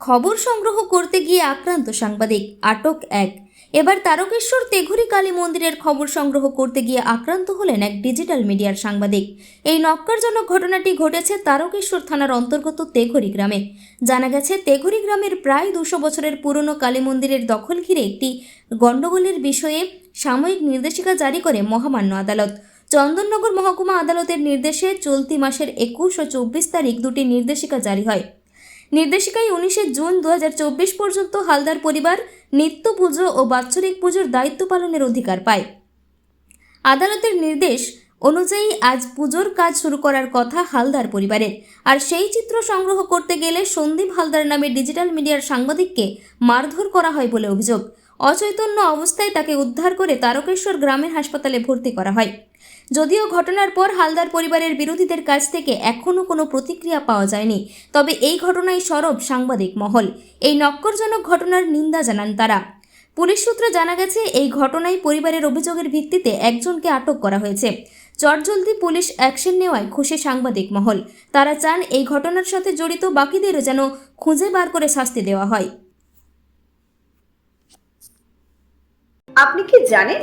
খবর সংগ্রহ করতে গিয়ে আক্রান্ত সাংবাদিক, আটক এক। এবার তারকেশ্বর তেঘুরি কালী মন্দিরের খবর সংগ্রহ করতে গিয়ে আক্রান্ত হলেন এক ডিজিটাল মিডিয়ার সাংবাদিক। এই নক্কারজনক ঘটনাটি ঘটেছে তারকেশ্বর থানার অন্তর্গত তেঘুরি গ্রামে। জানা গেছে, তেঘুরি গ্রামের প্রায় দুশো বছরের পুরনো কালী মন্দিরের দখল ঘিরে একটি গণ্ডগোলের বিষয়ে সাময়িক নির্দেশিকা জারি করে মহামান্য আদালত। চন্দননগর মহকুমা আদালতের নির্দেশে চলতি মাসের একুশ ও চব্বিশ তারিখ দুটি নির্দেশিকা জারি হয়। নির্দেশিকায় উনিশে জুন দু হাজার চব্বিশ পর্যন্ত হালদার পরিবার নিত্য পুজো ও বাৎসরিক পুজোর দায়িত্ব পালনের অধিকার পায়। আদালতের নির্দেশ অনুযায়ী আজ পুজোর কাজ শুরু করার কথা হালদার পরিবারের। আর সেই চিত্র সংগ্রহ করতে গেলে সন্দীপ হালদার নামে ডিজিটাল মিডিয়ার সাংবাদিককে মারধর করা হয় বলে অভিযোগ। অচৈতন্য অবস্থায় তাকে উদ্ধার করে তারকেশ্বর গ্রামের হাসপাতালে ভর্তি করা হয়। যদিও ঘটনার পর হালদার পরিবারের বিরোধীদের কাছ থেকে এখনও কোনো প্রতিক্রিয়া পাওয়া যায়নি, তবে এই ঘটনায় সরব সাংবাদিক মহল। এই নক্করজনক ঘটনার নিন্দা জানান তারা। পুলিশ সূত্রে জানা গেছে, এই ঘটনায় পরিবারের অভিযোগের ভিত্তিতে একজনকে আটক করা হয়েছে। চটজলদি পুলিশ অ্যাকশন নেওয়ায় খুশি সাংবাদিক মহল। তারা চান এই ঘটনার সাথে জড়িত বাকিদেরও যেন খুঁজে বার করে শাস্তি দেওয়া হয়। আপনি কি জানেন